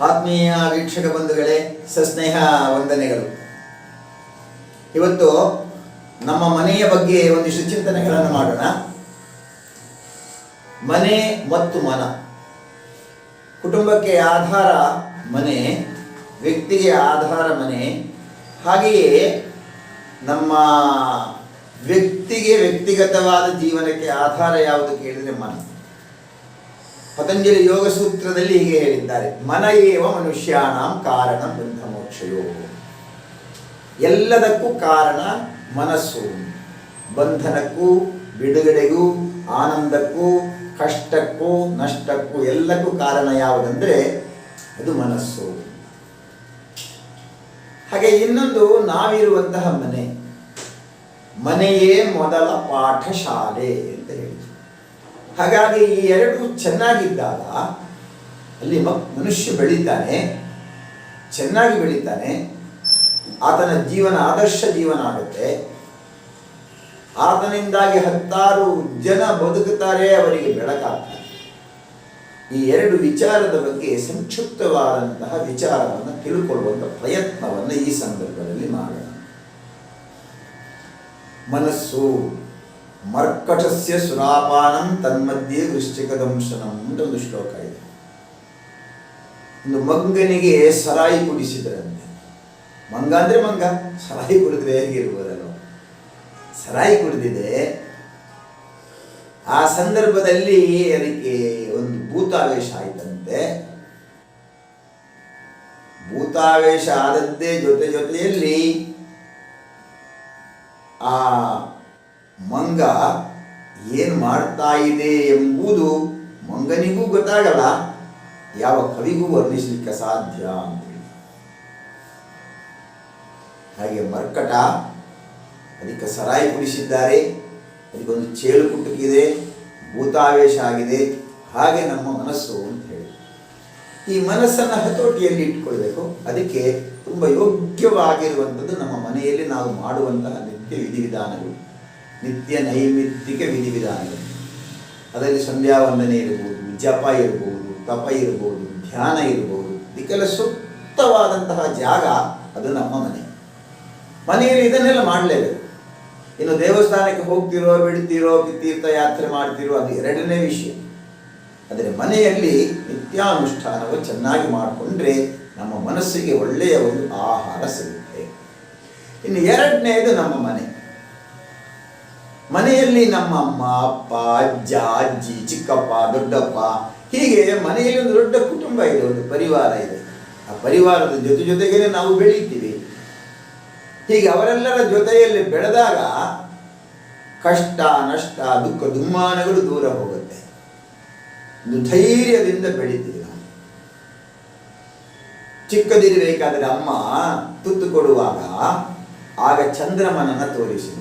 ಆತ್ಮೀಯ ವೀಕ್ಷಕ ಬಂಧುಗಳೇ, ಸಸ್ನೇಹ ವಂದನೆಗಳು. ಇವತ್ತು ನಮ್ಮ ಮನೆಯ ಬಗ್ಗೆ ಒಂದಿಷ್ಟು ಚಿಂತನೆಗಳನ್ನು ಮಾಡೋಣ. ಮನೆ ಮತ್ತು ಮನ. ಕುಟುಂಬಕ್ಕೆ ಆಧಾರ ಮನೆ, ವ್ಯಕ್ತಿಗೆ ಆಧಾರ ಮನೆ. ಹಾಗೆಯೇ ನಮ್ಮ ವ್ಯಕ್ತಿಗೆ ವ್ಯಕ್ತಿಗತವಾದ ಜೀವನಕ್ಕೆ ಆಧಾರ ಯಾವುದು ಕೇಳಿದರೆ ಮನ. ಪತಂಜಲಿ ಯೋಗ ಸೂತ್ರದಲ್ಲಿ ಹೀಗೆ ಹೇಳಿದ್ದಾರೆ. ಮನ ಏವ ಮನುಷ್ಯಾಣಂ ಕಾರಣ ಬಂಧ ಮೋಕ್ಷಯೋ ಎಲ್ಲದಕ್ಕೂ ಕಾರಣ ಮನಸ್ಸು. ಬಂಧನಕ್ಕೂ, ಬಿಡುಗಡೆಗೂ, ಆನಂದಕ್ಕೂ, ಕಷ್ಟಕ್ಕೂ, ನಷ್ಟಕ್ಕೂ ಎಲ್ಲಕ್ಕೂ ಕಾರಣ ಯಾವುದಂದ್ರೆ ಅದು ಮನಸ್ಸು. ಹಾಗೆ ಇನ್ನೊಂದು ನಾವಿರುವಂತಹ ಮನೆ. ಮನೆಯೇ ಮೊದಲ ಪಾಠಶಾಲೆ ಅಂತ ಹೇಳಿ ಹಾಗಾಗಿ ಈ ಎರಡು ಚೆನ್ನಾಗಿದ್ದಾಗ ಅಲ್ಲಿ ಮನುಷ್ಯ ಬೆಳೀತಾನೆ, ಚೆನ್ನಾಗಿ ಬೆಳೀತಾನೆ, ಆತನ ಜೀವನ ಆದರ್ಶ ಜೀವನ ಆಗುತ್ತೆ. ಆತನಿಂದಾಗಿ ಹತ್ತಾರು ಜನ ಬದುಕುತ್ತಾರೆ, ಅವರಿಗೆ ಬೆಳಕಾಗ್ತದೆ. ಈ ಎರಡು ವಿಚಾರದ ಬಗ್ಗೆ ಸಂಕ್ಷಿಪ್ತವಾದಂತಹ ವಿಚಾರವನ್ನು ತಿಳ್ಕೊಳ್ಳುವಂಥ ಪ್ರಯತ್ನವನ್ನು ಈ ಸಂದರ್ಭದಲ್ಲಿ ಮಾಡೋಣ. ಮನಸ್ಸು ಮರ್ಕಟಸ್ಯ ಸುರಾಪಾನಂ ತನ್ಮಧ್ಯೆ ವೃಶ್ಚಿಕದಂಶನಂ ಅಂತ ಒಂದು ಶ್ಲೋಕ ಇದೆ. ಒಂದು ಮಂಗನಿಗೆ ಸರಾಯಿ ಕುಡಿಸಿದ್ರಂತೆ. ಮಂಗ ಅಂದ್ರೆ ಮಂಗ, ಸರಾಯಿ ಕುಡಿದ್ರೆ ಹೇಗಿರ್ಬೋದಲ್ಲ ಸರಾಯಿ ಕುಡಿದಿದೆ. ಆ ಸಂದರ್ಭದಲ್ಲಿ ಅದಕ್ಕೆ ಒಂದು ಭೂತಾವೇಶ ಆಯ್ತಂತೆ. ಭೂತಾವೇಶ ಆದದ್ದೇ ಜೊತೆ ಜೊತೆಯಲ್ಲಿ ಮಂಗ ಏನು ಮಾಡ್ತಾ ಇದೆ ಎಂಬುದು ಮಂಗನಿಗೂ ಗೊತ್ತಾಗಲ್ಲ, ಯಾವ ಕವಿಗೂ ವರ್ಣಿಸಲಿಕ್ಕೆ ಸಾಧ್ಯ ಅಂತೇಳಿ ಹಾಗೆ ಮರ್ಕಟ ಅದಕ್ಕೆ ಸರಾಯಿ ಕುಡಿಸಿದ್ದಾರೆ, ಅದಕ್ಕೊಂದು ಚೇಳು ಕುಟುಕಿದೆ, ಭೂತಾವೇಶ ಆಗಿದೆ, ಹಾಗೆ ನಮ್ಮ ಮನಸ್ಸು ಅಂತ ಹೇಳಿ. ಈ ಮನಸ್ಸನ್ನು ಹತೋಟಿಯಲ್ಲಿ ಇಟ್ಕೊಳ್ಬೇಕು, ಅದಕ್ಕೆ ತುಂಬ ಯೋಗ್ಯವಾಗಿರುವಂಥದ್ದು ನಮ್ಮ ಮನೆಯಲ್ಲಿ ನಾವು ಮಾಡುವಂತಹ ನಿತ್ಯ ವಿಧಿವಿಧಾನಗಳು. ನಿತ್ಯ ನೈಮಿತ್ತಿಕ ವಿಧಿವಿಧಾನಗಳು. ಅದರಲ್ಲಿ ಸಂಧ್ಯಾ ವಂದನೆ ಇರ್ಬೋದು, ಜಪ ಇರ್ಬೋದು, ತಪ ಇರ್ಬೋದು, ಧ್ಯಾನ ಇರ್ಬೋದು, ಇದಕ್ಕೆಲ್ಲ ಸೂಕ್ತವಾದಂತಹ ಜಾಗ ಅದು ನಮ್ಮ ಮನೆ. ಮನೆಯಲ್ಲಿ ಇದನ್ನೆಲ್ಲ ಮಾಡಲೇಬೇಕು. ಇನ್ನು ದೇವಸ್ಥಾನಕ್ಕೆ ಹೋಗ್ತಿರೋ, ಬಿಡ್ತಿರೋ, ತೀರ್ಥ ಯಾತ್ರೆ ಮಾಡ್ತಿರೋ ಅದು ಎರಡನೇ ವಿಷಯ. ಆದರೆ ಮನೆಯಲ್ಲಿ ನಿತ್ಯಾನುಷ್ಠಾನವು ಚೆನ್ನಾಗಿ ಮಾಡಿಕೊಂಡ್ರೆ ನಮ್ಮ ಮನಸ್ಸಿಗೆ ಒಳ್ಳೆಯ ಒಂದು ಆಹಾರ ಸಿಗುತ್ತೆ. ಇನ್ನು ಎರಡನೇದು ನಮ್ಮ ಮನೆ. ಮನೆಯಲ್ಲಿ ನಮ್ಮ ಅಮ್ಮ ಅಪ್ಪ, ಅಜ್ಜ, ಅಜ್ಜಿ, ಚಿಕ್ಕಪ್ಪ, ದೊಡ್ಡಪ್ಪ, ಹೀಗೆ ಮನೆಯಲ್ಲಿ ಒಂದು ದೊಡ್ಡ ಕುಟುಂಬ ಇದೆ, ಒಂದು ಪರಿವಾರ ಇದೆ. ಆ ಪರಿವಾರದ ಜೊತೆ ಜೊತೆಗೇನೆ ನಾವು ಬೆಳೀತೀವಿ. ಹೀಗೆ ಅವರೆಲ್ಲರ ಜೊತೆಯಲ್ಲಿ ಬೆಳೆದಾಗ ಕಷ್ಟ, ನಷ್ಟ, ದುಃಖ ದುಮ್ಮಾನಗಳು ದೂರ ಹೋಗುತ್ತೆ. ಒಂದು ಧೈರ್ಯದಿಂದ ಬೆಳಿತೀವಿ ನಾವು. ಚಿಕ್ಕದಿರಬೇಕಾದ್ರೆ ಅಮ್ಮ ತುತ್ತು ಕೊಡುವಾಗ ಆಗ ಚಂದ್ರಮನನ್ನು ತೋರಿಸಿದರು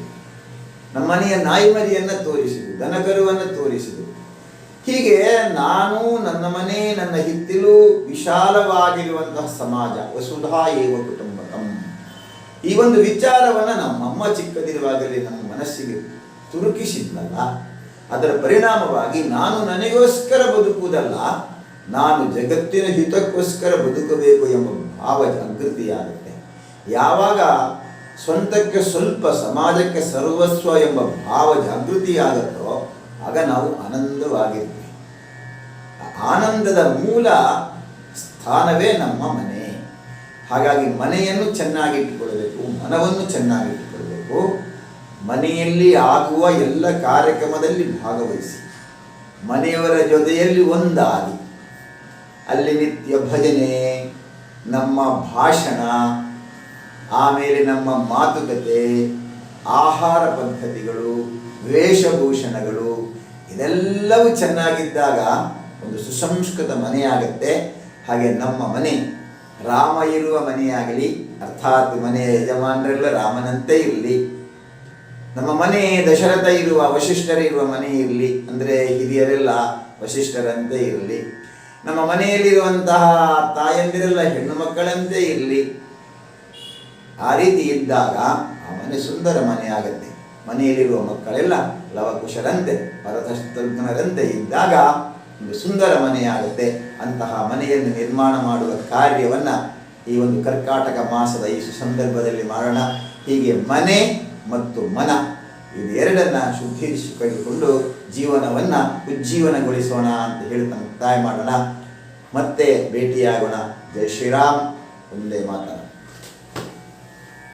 ನಮ್ಮ ಮನೆಯ ನಾಯಿಮರಿಯನ್ನು ತೋರಿಸುವುದು ದನಕರುವನ್ನು ತೋರಿಸಿದರು ಹೀಗೆ ನಾನು ನನ್ನ ಮನೆ, ನನ್ನ ಹಿತ್ತಿಲು ವಿಶಾಲವಾಗಿರುವಂತಹ ಸಮಾಜ, ವಸುಧಾ ಏವ ಕುಟುಂಬಕಂ. ಈ ಒಂದು ವಿಚಾರವನ್ನು ನಮ್ಮಮ್ಮ ಚಿಕ್ಕದಿರುವಾಗಲೇ ನಮ್ಮ ಮನಸ್ಸಿಗೆ ತುರುಕಿಸಿದ್ನಲ್ಲ, ಅದರ ಪರಿಣಾಮವಾಗಿ ನಾನು ನನಗೋಸ್ಕರ ಬದುಕುವುದಲ್ಲ, ನಾನು ಜಗತ್ತಿನ ಹಿತಕ್ಕೋಸ್ಕರ ಬದುಕಬೇಕು ಎಂಬ ಭಾವ ಜಾಗೃತಿಯಾಗುತ್ತೆ ಯಾವಾಗ ಸ್ವಂತಕ್ಕೆ ಸ್ವಲ್ಪ ಸಮಾಜಕ್ಕೆ ಸರ್ವಸ್ವ ಎಂಬ ಭಾವ ಜಾಗೃತಿಯಾಗುತ್ತೋ ಆಗ ನಾವು ಆನಂದವಾಗಿರ್ತೀವಿ. ಆನಂದದ ಮೂಲ ಸ್ಥಾನವೇ ನಮ್ಮ ಮನೆ. ಹಾಗಾಗಿ ಮನೆಯನ್ನು ಚೆನ್ನಾಗಿಟ್ಟುಕೊಳ್ಳಬೇಕು ಮನವನ್ನು ಚೆನ್ನಾಗಿಟ್ಟುಕೊಳ್ಳಬೇಕು ಮನೆಯಲ್ಲಿ ಆಗುವ ಎಲ್ಲ ಕಾರ್ಯಕ್ರಮದಲ್ಲಿ ಭಾಗವಹಿಸಿ, ಮನೆಯವರ ಜೊತೆಯಲ್ಲಿ ಒಂದಾಗಿ. ಅಲ್ಲಿ ನಿತ್ಯ ಭಜನೆ, ನಮ್ಮ ಭಾಷಣ ಆಮೇಲೆ ನಮ್ಮ ಮಾತುಕತೆ, ಆಹಾರ ಪದ್ಧತಿಗಳು, ವೇಷಭೂಷಣಗಳು, ಇದೆಲ್ಲವೂ ಚೆನ್ನಾಗಿದ್ದಾಗ ಒಂದು ಸುಸಂಸ್ಕೃತ ಮನೆಯಾಗತ್ತೆ ಹಾಗೆ ನಮ್ಮ ಮನೆ ರಾಮ ಇರುವ ಮನೆಯಾಗಲಿ, ಅರ್ಥಾತ್ ಮನೆಯ ಯಜಮಾನರೆಲ್ಲ ರಾಮನಂತೆ ಇರಲಿ. ನಮ್ಮ ಮನೆ ದಶರಥ ಇರುವ ವಶಿಷ್ಠರಿರುವ ಮನೆ ಇರಲಿ. ಅಂದರೆ ಹಿರಿಯರೆಲ್ಲ ವಶಿಷ್ಠರಂತೆ ಇರಲಿ. ನಮ್ಮ ಮನೆಯಲ್ಲಿರುವಂತಹ ತಾಯಂದಿರೆಲ್ಲ ಹೆಣ್ಣು ಮಕ್ಕಳಂತೆ ಇರಲಿ. ಆ ರೀತಿ ಇದ್ದಾಗ ಆ ಮನೆ ಸುಂದರ ಮನೆಯಾಗತ್ತೆ ಮನೆಯಲ್ಲಿರುವ ಮಕ್ಕಳೆಲ್ಲ ಲವಕುಶರಂತೆ ಪರತಸ್ತಜ್ಞರಂತೆ ಇದ್ದಾಗ ಒಂದು ಸುಂದರ ಮನೆಯಾಗುತ್ತೆ ಅಂತಹ ಮನೆಯನ್ನು ನಿರ್ಮಾಣ ಮಾಡುವ ಕಾರ್ಯವನ್ನು ಈ ಒಂದು ಕರ್ಕಾಟಕ ಮಾಸದ ಈ ಸಂದರ್ಭದಲ್ಲಿ ಮಾಡೋಣ. ಹೀಗೆ ಮನೆ ಮತ್ತು ಮನ ಇದೆರಡನ್ನ ಶುದ್ಧೀಕರಿಸಿಕೊಂಡು ಜೀವನವನ್ನು ಉಜ್ಜೀವನಗೊಳಿಸೋಣ ಅಂತ ಹೇಳಿ ಮುಕ್ತಾಯ ಮಾಡೋಣ. ಮತ್ತೆ ಭೇಟಿಯಾಗೋಣ. ಜೈ ಶ್ರೀರಾಮ್. ಒಂದೇ ಮಾತನಾಡ